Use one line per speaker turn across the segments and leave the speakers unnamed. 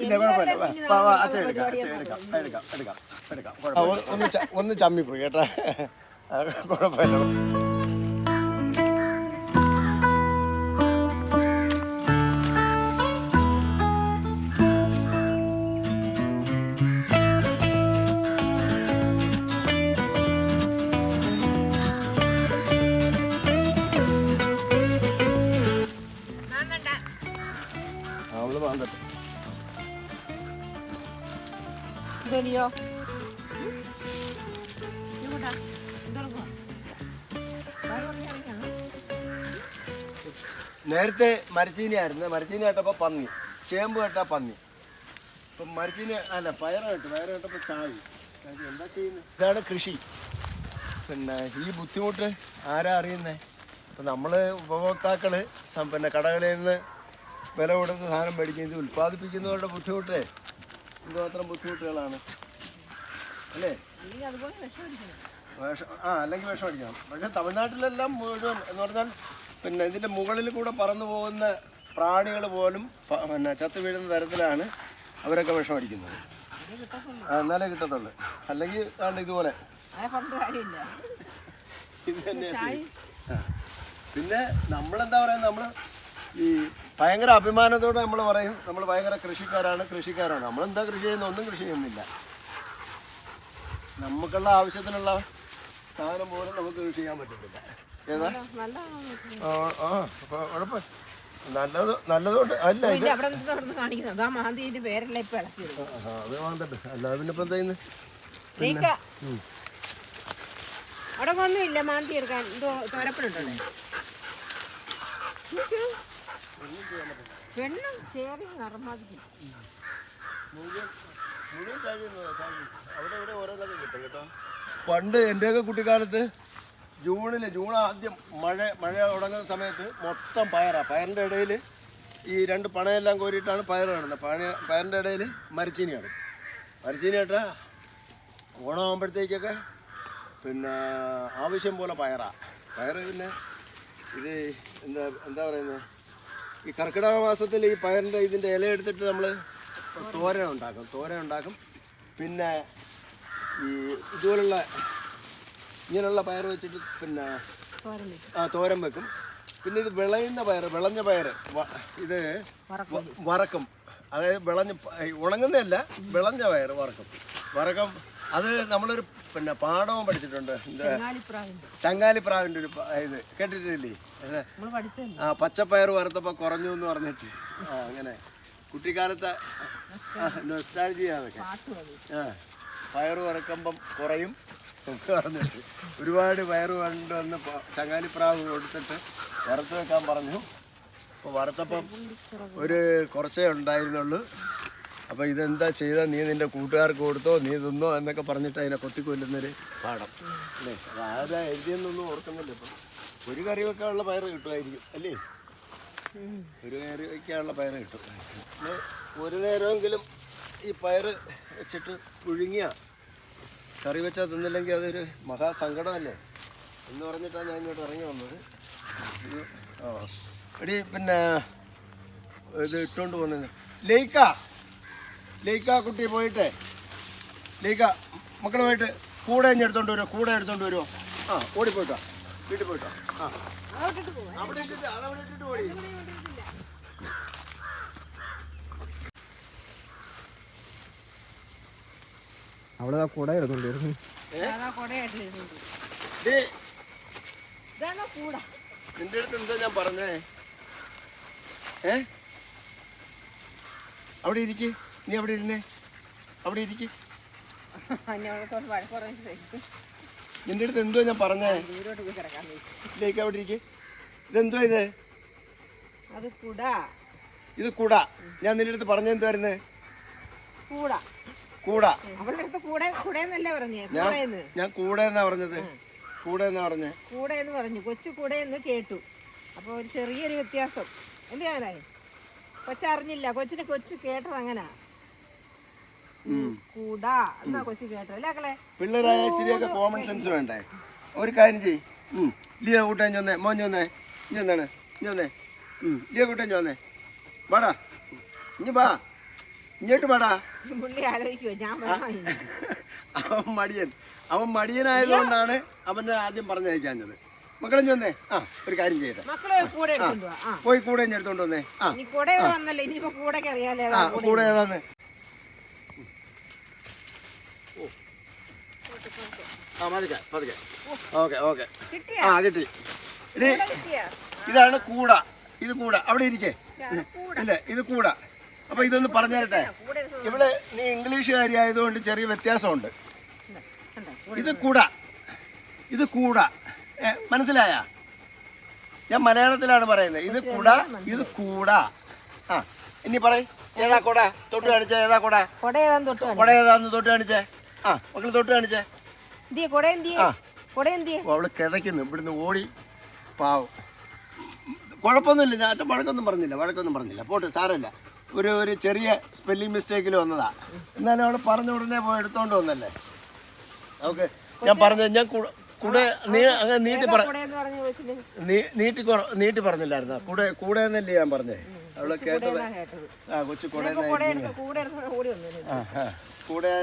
ഇല്ല കുഴപ്പമില്ല. അച്ഛൻ എടുക്കാം അച്ഛൻ എടുക്കാം എടുക്കാം എടുക്കാം എടുക്കാം. ഒന്ന് ഒന്ന് ചമ്മിപ്പോയി കേട്ടാ. അത് കുഴപ്പമില്ല. നേരത്തെ മരച്ചീനി ആയിരുന്നു. മരച്ചീനി കേട്ടപ്പോൾ പന്നി. ചേമ്പ് കേട്ടാ പന്നി. ഇപ്പം മരച്ചീനി അല്ല പയറ് കേട്ടു. പയറ് കേട്ടപ്പോൾ ചാവി. എന്താ ചെയ്യുന്നത് ഇതാണ് കൃഷി. പിന്നെ ഈ ബുദ്ധിമുട്ട് ആരാ അറിയുന്നേ? ഇപ്പം നമ്മൾ ഉപഭോക്താക്കൾ പിന്നെ കടകളിൽ നിന്ന് വില കൊടുത്ത് സാധനം മേടിക്കും. ഇത് ഉൽപ്പാദിപ്പിക്കുന്നവരുടെ ബുദ്ധിമുട്ട്. ഇതുമാത്രം ബുദ്ധിമുട്ടുകളാണ്. അല്ലേ? വിഷം ആ അല്ലെങ്കിൽ വിഷം അടിക്കണം. പക്ഷെ തമിഴ്നാട്ടിലെല്ലാം മുഴുവൻ എന്ന് പറഞ്ഞാൽ പിന്നെ ഇതിന്റെ മുകളിൽ കൂടെ പറന്നു പോകുന്ന പ്രാണികൾ പോലും പിന്നെ ചത്തു വീഴുന്ന തരത്തിലാണ് അവരൊക്കെ വിഷം അടിക്കുന്നത് എന്നാലേ കിട്ടത്തുള്ളൂ. അല്ലെങ്കിൽ ആണ്ട് ഇതുപോലെ. ഇത് തന്നെ പിന്നെ നമ്മളെന്താ പറയുക നമ്മൾ ഈ ഭയങ്കര അഭിമാനത്തോടെ നമ്മൾ പറയും നമ്മൾ ഭയങ്കര കൃഷിക്കാരാണ് കൃഷിക്കാരാണ്. നമ്മളെന്താ കൃഷി ചെയ്യുന്ന? ഒന്നും കൃഷി ചെയ്യുന്നില്ല. നമുക്കുള്ള ആവശ്യത്തിനുള്ള സാധനം പോലും നമുക്ക് കൃഷി ചെയ്യാൻ പറ്റുന്നില്ല ഏതാ?
നല്ല
ആ ആ അപ്പൊ കുഴപ്പം നല്ലത് നല്ലതുകൊണ്ട് അല്ല ഇത്
ഇല്ല അവിടെ നിന്ന് തുറന്ന് കാണിക്കുന്നത് ആ മാന്തിന്റെ പേരല്ല ഇപ്പൊ ഇളക്കിയത്
ആ, അത് വേണ്ടട്ടെ അല്ലാതെ പിന്നെ ഇപ്പം എന്താ ചെയ്യുന്നത്
നീക്ക അവിടെ ഒന്നുമില്ല മാന്തി എടുക്കാൻ. എന്തോ തോരപ്പനുണ്ടല്ലേ പെണ്ണും
പണ്ട് എന്റെയൊക്കെ കുട്ടിക്കാലത്ത് ജൂണിൽ ജൂൺ ആദ്യം മഴ മഴ തുടങ്ങുന്ന സമയത്ത് മൊത്തം പയറാണ് പയറിന്റെ ഇടയിൽ ഈ രണ്ട് പണയെല്ലാം കോരിയിട്ടാണ് പയർ നടുന്നത്. പണ പയറിന്റെ ഇടയിൽ മരച്ചീനിയാണ്. മരച്ചീനി കേട്ടാ ഓണമാകുമ്പോഴത്തേക്കൊക്കെ പിന്നെ ആവശ്യം പോലെ പയറാണ് പയർ പിന്നെ ഇത് എന്താ എന്താ പറയുന്നത് ഈ കർക്കിടക മാസത്തിൽ ഈ പയറിന്റെ ഇതിന്റെ ഇല എടുത്തിട്ട് നമ്മൾ തോരൻ ഉണ്ടാക്കും തോരൻ ഉണ്ടാക്കും പിന്നെ ഈ ഇതുപോലുള്ള ഇങ്ങനെയുള്ള പയർ വെച്ചിട്ട് പിന്നെ ആ തോരൻ വെക്കും. പിന്നെ ഇത് വിളയുന്ന പയർ വിളഞ്ഞ പയർ ഇത് വറക്കും. അതായത് വിളഞ്ഞ ഉണങ്ങുന്നതല്ല വിളഞ്ഞ പയർ വറക്കും. വറക്കം അത് നമ്മളൊരു പിന്നെ പാഠവും പഠിച്ചിട്ടുണ്ട്.
ചങ്ങാലിപ്രാവിന്റെ.
ഒരു ഇത് കേട്ടിട്ടില്ലേ? ആ പച്ചപ്പയർ വറുത്തപ്പോൾ കുറഞ്ഞു എന്ന് പറഞ്ഞിട്ട്. ആ അങ്ങനെ. കുട്ടിക്കാലത്തെ നൊസ്റ്റാൾജി അതൊക്കെ ആ പയർ വറക്കുമ്പം കുറയും. ഒരുപാട് വയറ് കൊണ്ടുവന്ന് വന്ന് ചങ്ങാലിപ്രാവ് കൊടുത്തിട്ട് വറുത്ത് വെക്കാൻ പറഞ്ഞു. അപ്പോൾ വറുത്തപ്പം ഒരു കുറച്ചേ ഉണ്ടായിരുന്നുള്ളൂ. അപ്പോൾ ഇതെന്താ ചെയ്താൽ നീ നിന്റെ കൂട്ടുകാർക്ക് കൊടുത്തോ? നീ തിന്നോ? എന്നൊക്കെ പറഞ്ഞിട്ട് അതിനെ കൊത്തിക്കൊല്ലുന്നൊരു പാടം അല്ലേ? അതായത് എഴുതിയെന്നൊന്നും ഓർക്കുന്നില്ല ഇപ്പം. ഒരു കറി വെക്കാനുള്ള പയർ കിട്ടുമായിരിക്കും അല്ലേ? ഒരു കറി വയ്ക്കാനുള്ള പയർ കിട്ടും. ഒരു നേരമെങ്കിലും ഈ പയർ വെച്ചിട്ട് പുഴുങ്ങിയ കറി വെച്ചാൽ തിന്നില്ലെങ്കിൽ അതൊരു മഹാസങ്കടമല്ലേ? എന്ന് പറഞ്ഞിട്ടാണ് ഞാൻ ഇങ്ങോട്ട് ഇറങ്ങി വന്നത്. ആ. എടി പിന്നെ ഇത് ഇട്ടുകൊണ്ട് പോകുന്നത് ലൈക്ക ലൈക്ക കുട്ടി പോയിട്ടെ. ലൈക്ക മക്കളെ കൂടെ ഇഞ്ഞ് എടുത്തോണ്ട് വരുമോ കൂടെ എടുത്തോണ്ട് വരുമോ ആ ഓടിപ്പോയിട്ടോ വീട്ടിൽ പോയിട്ടോ. ആ. അവിടെ ഇട്ടിട്ട് ഇട്ടിട്ട് ഓടി
അവിടെ കുട എടുത്തോണ്ടിരുന്നു.
നിന്റെ അടുത്ത് എന്താ ഞാൻ പറഞ്ഞേ? ഏ? അവിടെ ഇരിക്ക്. നീ അവിടെ ഇരുന്നേ. അവിടെ ഇരിക്ക്. നിന്റെ അടുത്ത് എന്തോ ഞാൻ പറഞ്ഞേ?
ദൂരോട്ട് പോയി കിടക്കാൻ പോയി.
ഇല്ലേക്ക് അവിടെ ഇരിക്ക്. ഇതെന്തോ ഇത്?
അത് കുട.
ഇത് കൂടാ. ഞാൻ നിന്റെ അടുത്ത് പറഞ്ഞ എന്തുവായിരുന്നേ
കൂട.
കൂട.
അവളുടെ അടുത്ത് കൂടെ കൂടെന്നല്ലേ പറഞ്ഞേ?
ഞാൻ
കൂടെന്ന്.
ഞാൻ കൂടെ എന്നാ പറഞ്ഞത്. കൂടെ എന്നാ പറഞ്ഞേ.
കൂടെ എന്ന് പറഞ്ഞു. കൊച്ചു കൂടെ എന്ന് കേട്ടു. അപ്പൊ ഒരു ചെറിയൊരു വ്യത്യാസം. എന്ത് ചെയ്യാനായി കൊച്ചറിഞ്ഞില്ല കൊച്ചിനെ കൊച്ചു കേട്ടത് അങ്ങനാ. കൂട. എന്നാ കൊച്ചു കേട്ടത്? അല്ലേ
പിള്ളേരായ ഇച്ചിരിയൊക്കെ കോമൺ സെൻസ് വേണ്ടേ? ഒരു കാര്യം ചെയ്. ലിയ കൂട്ടാൻ ചെന്നേ. മോൻ ചെന്നേ. ഇനി എന്താണ് ഇനി വന്നേ. ലിയ കൂട്ടാൻ ചെന്നേ. വാടാ. ഇനി വാ. ഇങ്ങോട്ട് പാടാ
പുള്ളി ആലോചിക്കുവോ ഞാൻ?
അവൻ മടിയൻ. അവൻ മടിയനായതുകൊണ്ടാണ് അവന്റെ ആദ്യം പറഞ്ഞയക്കാഞ്ഞത്. മക്കളും ചെന്നേ ആ ഒരു കാര്യം ചെയ്യട്ടെ. പോയി കൂടെ എടുത്തോണ്ട് വന്നേ. ആ
കൂടെ
ഏതാന്ന്? ആ പതുക്കെ പതുക്കെ. Okay okay. ആ കിട്ടി. ഇനി ഇതാണ് കൂട. ഇത് കൂട. അവിടെ ഇരിക്കേ. ഇല്ല ഇത് കൂട. അപ്പൊ ഇതൊന്ന് പറഞ്ഞു തരട്ടെ ഇവിടെ നീ ഇംഗ്ലീഷുകാരി ആയതുകൊണ്ട് ചെറിയ വ്യത്യാസമുണ്ട്? ഇത് കൂട ഇത് കൂട മനസ്സിലായ ഞാൻ മലയാളത്തിലാണ് പറയുന്നത് ഇത് കുട ഇത് കൂട ആ ഇനി പറയ് ഏതാ കുട തൊട്ട് കാണിച്ചേ ഏതാ കുട
കൊട ഏതാന്ന് തൊട്ട്
കാണിച്ചേ ആ മക്കൾ തൊട്ട് കാണിച്ചേ അവൾ കിതയ്ക്കുന്നു ഇവിടുന്ന് ഓടി പാവം കുഴപ്പമൊന്നുമില്ല ഞാൻ അച്ഛൻ വഴക്കൊന്നും പറഞ്ഞില്ല വഴക്കൊന്നും പറഞ്ഞില്ല പോട്ടെ സാരമില്ല ഒരു ഒരു ചെറിയ സ്പെല്ലിംഗ് മിസ്റ്റേക്കിൽ വന്നതാ. എന്നാലും അവിടെ പറഞ്ഞ ഉടനെ പോയി എടുത്തോണ്ട് വന്നല്ലേ? ഓക്കെ. ഞാൻ പറഞ്ഞത് ഞാൻ കുട- നീ അങ്ങനെ നീട്ടി പറ നീട്ടി നീട്ടി പറഞ്ഞില്ലായിരുന്നു? കൂടെ കൂടെ എന്നല്ലേ ഞാൻ പറഞ്ഞേ? അവൾ കേട്ടത്. ആ കൊച്ചു കൂടെ
കൂടെ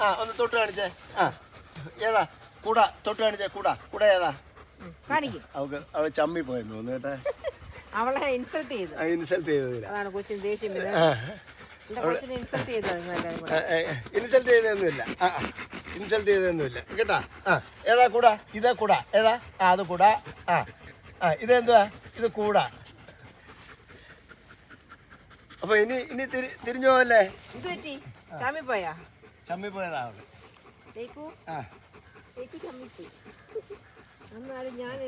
ആ ഒന്ന് തൊട്ട് കാണിച്ചേ. ആ ഏതാ? കൂടാ തൊട്ട് കാണിച്ചേ കൂടാ. കൂടെ ഏതാ?
അവൾ
അവൾക്ക് ചമ്മി പോയെന്ന് തോന്നുന്നു കേട്ടാ.
അവളെ ഇൻസൾട്ട് ചെയ്തു.
ഇൻസൾട്ട് ചെയ്തതില്ല
അതാണ് കൊച്ചിൻ ദേഷ്യം ഇൻസൾട്ട്
ചെയ്തൊന്നുമില്ല കേട്ടാ? ആ ഏതാ കൂട? ഇതാ കൂട. ഏതാ? ആ അത് കൂട. ആ ആ ഇതെന്തുവാ? ഇത് കൂട. അപ്പൊ ഇനി ഇനി തിരി തിരിഞ്ഞു പോവല്ലേ?
എന്ത് പറ്റി? ചാമി പോയാ?
ചമ്മി പോയതാ
അവൾ.
ആ.
ചമ്മിപ്പോയി എന്നാലും ഞാൻ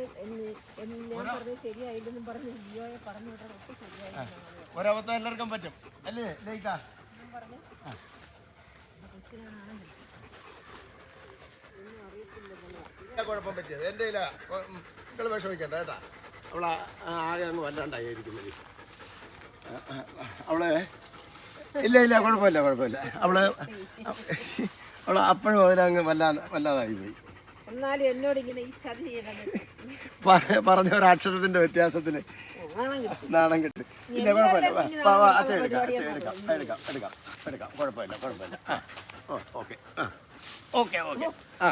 ഞാൻ പറഞ്ഞത് ശരിയായില്ലെന്നും പറഞ്ഞ് ജിയോയെ പറഞ്ഞു ഒട്ടും ശരിയായില്ല.
ഒരബദ്ധം എല്ലാവർക്കും പറ്റും. അല്ലേ ലൈക്ക കുഴപ്പം പറ്റിയത്. എന്റെ ഇല്ല നിങ്ങൾ വിഷമിക്കണ്ട കേട്ടാ. അവളെ ആകെ അങ്ങ് വല്ലാണ്ടായിരിക്കുന്നത് അവളെ ഇല്ല ഇല്ല കുഴപ്പമില്ല കുഴപ്പമില്ല. അവൾ അവളെ അപ്പോഴും അതിനങ്ങ് വല്ലാ വല്ലാതായി പോയി.
എന്നാലും എന്നോട് ഇങ്ങനെ ഈ ചതി ചെയ്യണം
പ- പറഞ്ഞ ഒരു അക്ഷരത്തിന്റെ വ്യത്യാസത്തിൽ
നാണം കിട്ടും.
ഇല്ല കുഴപ്പമില്ല. അച്ഛൻ എടുക്കാം അച്ഛൻ എടുക്കാം എടുക്കാം എടുക്കാം എടുക്കാം. കുഴപ്പമില്ല കുഴപ്പമില്ല. Okay okay okay. ആ.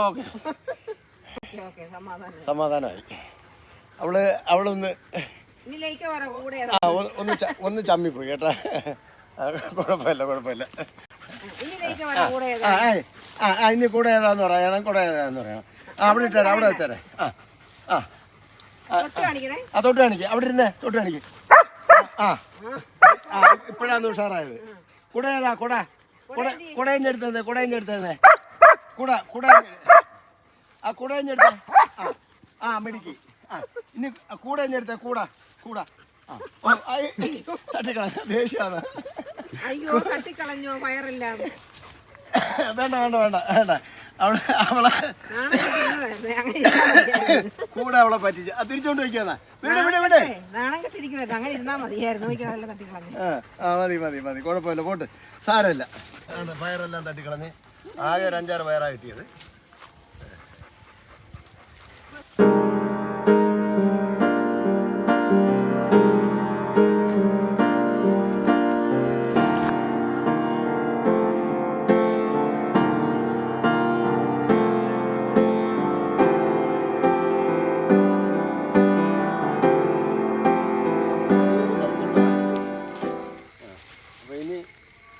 ഓക്കെ.
ഓക്കെ ഓക്കെ സമാധാനം
സമാധാനമായി അവൾ അവളൊന്ന് ആ ഒന്ന് ഒന്ന് ചമ്മിപ്പോയി കേട്ടാ. കുഴപ്പമില്ല കുഴപ്പമില്ല
ഇനി ലയിക്ക പറ കൂടെ
ആ ആ ഇനി കൂടെ ഏതാന്ന് പറയണം കൂടെ ഏതാന്ന് പറയണം ആ അവിടെ ഇട്ടേരാ അവിടെ വെച്ചേരെ. ആ ആ ആ തൊട്ട് കാണിക്ക് അവിടെ ഇരുന്നേ തൊട്ട് കാണിക്ക്. ആ ആ ഇപ്പോഴാണ് ഉഷാറായത്. കുട ഏതാ കുട? കുട കുടയഞ്ഞെടുത്തേ കുടയഞ്ഞെടുത്തേ കുട കുട ആ കുടയഞ്ഞെടുത്തേ ആ ആ മിടിക്ക്. ആ ഇനി കൂടയഞ്ഞെടുത്തേ കൂട കൂട. ആ തട്ടിക്കളഞ്ഞ ദേഷ്യാണ്
അയ്യോ തട്ടിക്കളഞ്ഞോ വയറില്ല
വേണ്ട വേണ്ട വേണ്ട വേണ്ട. അവളെ അവളെ. കൂടെ അവളെ പറ്റിച്ച്. ആ തിരിച്ചോണ്ട് വെക്കാന്നാ വിട് വിട് വിട്. ആ മതി മതി മതി. കുഴപ്പമില്ല പോട്ട്. സാരമില്ല. ആണ് പയറെല്ലാം തട്ടിക്കളഞ്ഞ്. ആകെ ഒരു അഞ്ചാറ് പയറാ കിട്ടിയത്.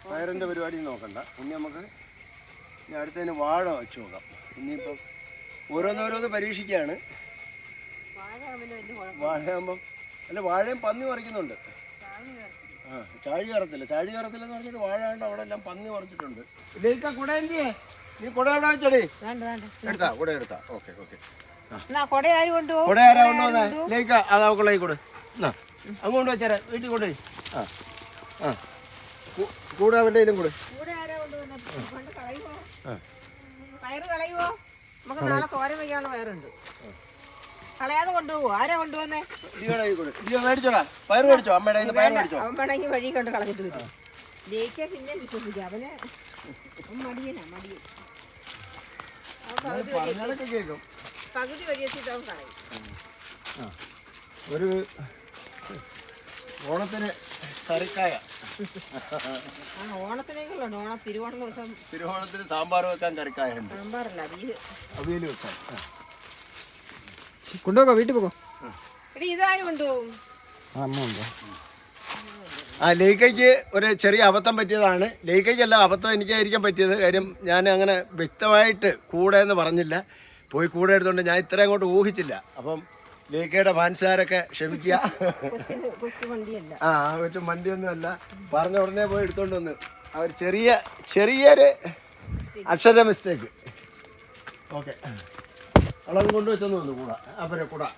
പയറിന്റെ പരിപാടി നോക്കണ്ട. ഇനി നമുക്ക് ഇനി അടുത്തതിന് വാഴ വെച്ച് നോക്കാം. ഇനിയിപ്പം ഓരോന്നോരോന്ന് പരീക്ഷിക്കുകയാണ്. വാഴയാകുമ്പം അല്ല വാഴയും പന്നി പറിക്കുന്നുണ്ട്. ആ ചാഴി കറത്തില്ല ചാഴി കറത്തില്ലെന്ന് പറഞ്ഞിട്ട് വാഴ ഉണ്ട് അവിടെ എല്ലാം പന്നി പറിച്ചിട്ടുണ്ട്. ഇല്ലേക്ക കുട എന്തിയേ? നീ കുട എവിടെ വെച്ചടി? എടുത്താ കുട എടുത്താ. Okay okay.
കൊട ആര് കൊണ്ടുപോകും?
കുട ആരാ കൊണ്ടുവന്നേ ലേക്ക അതാ കൊള്ളേ കൊടു. അങ്ങോട്ട് വെച്ചേരാ വീട്ടിൽ കൊണ്ടുപോയി. ആ ആ. കൂടെ അവന്റെ കയ്യിലും കൂടെ.
പയറ് കളയുവോ? നമുക്ക് നാളെ തോരൻ വയ്ക്കാനുള്ള പയറുണ്ട്. കളയാതെ കൊണ്ടുപോകുമോ ആരാ കൊണ്ടുവന്നേ?
മേടിച്ചോടാ. പയർ മേടിച്ചോ? അമ്മയുടെ പയർ മേടിച്ചോ?
അവൻ വേണമെങ്കിൽ വഴി കൊണ്ട് കളഞ്ഞിട്ട് വരും. ജയിക്കാൻ പിന്നെ വിശ്വസിക്കാം. അവനെ മടിയനാ മടിയൻ. പകുതി വഴി പകുതി വഴി എത്തിയിട്ട് അവൻ കളയും
ഒരു ഓണത്തിന് കറിക്കായ.
ആ ഓണത്തിനേക്കുള്ളൂ ഓണം തിരുവോണം ദിവസം
തിരുവോണത്തിന് സാമ്പാർ വെക്കാൻ കറിക്കായ ഉണ്ട്
സാമ്പാറല്ല ബീഫ്
അവിയൽ വെക്കാം. കൊണ്ടുപോകോ
കൊണ്ടുപോക്കോ വീട്ടിൽ പോകോ
എടി ഇതാരും കൊണ്ടുപോകും?
ആ അമ്മ ഉണ്ടോ
ആ ലേഖയ്ക്ക് ഒരു ചെറിയ അബദ്ധം പറ്റിയതാണ്. ലേഖയ്ക്കല്ല അബദ്ധം എനിക്കായിരിക്കാൻ പറ്റിയത്. കാര്യം ഞാൻ അങ്ങനെ വ്യക്തമായിട്ട് കൂടെ എന്ന് പറഞ്ഞില്ല. പോയി കൂടെ എടുത്തുകൊണ്ട് ഞാൻ ഇത്ര അങ്ങോട്ട് ഊഹിച്ചില്ല. അപ്പം ലേഖയുടെ ഫാൻസുകാരൊക്കെ ക്ഷമിക്കുക. ആ കൊച്ചു വണ്ടിയൊന്നും അല്ല പറഞ്ഞ ഉടനെ പോയി എടുത്തോണ്ട് വന്ന്. അവർ ചെറിയ ചെറിയൊരു അക്ഷര മിസ്റ്റേക്ക് ഓക്കെ അളവ് കൊണ്ടുവച്ചെന്ന് വന്നു കൂടാ. അവരെ കൂടാ.